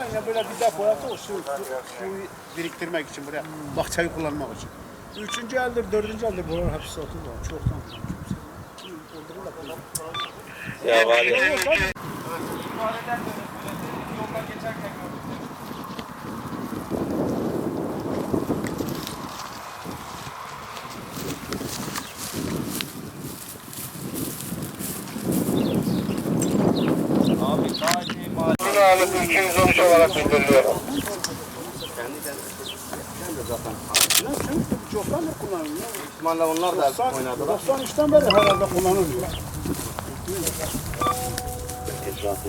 Yani böyle bir depo yaptı o su, su, suyu biriktirmek için buraya bahçeyi kullanmak için. Üçüncü eldir, dördüncü eldir buralar hepsi satılıyor. Çoktan. Ya var ya. Alıp 213 olarak bildiriliyor. Çoktan da kullanılıyor. İhtimalle onlar da 90, oynadılar. 93'ten beri herhalde kullanılıyor. Etrafı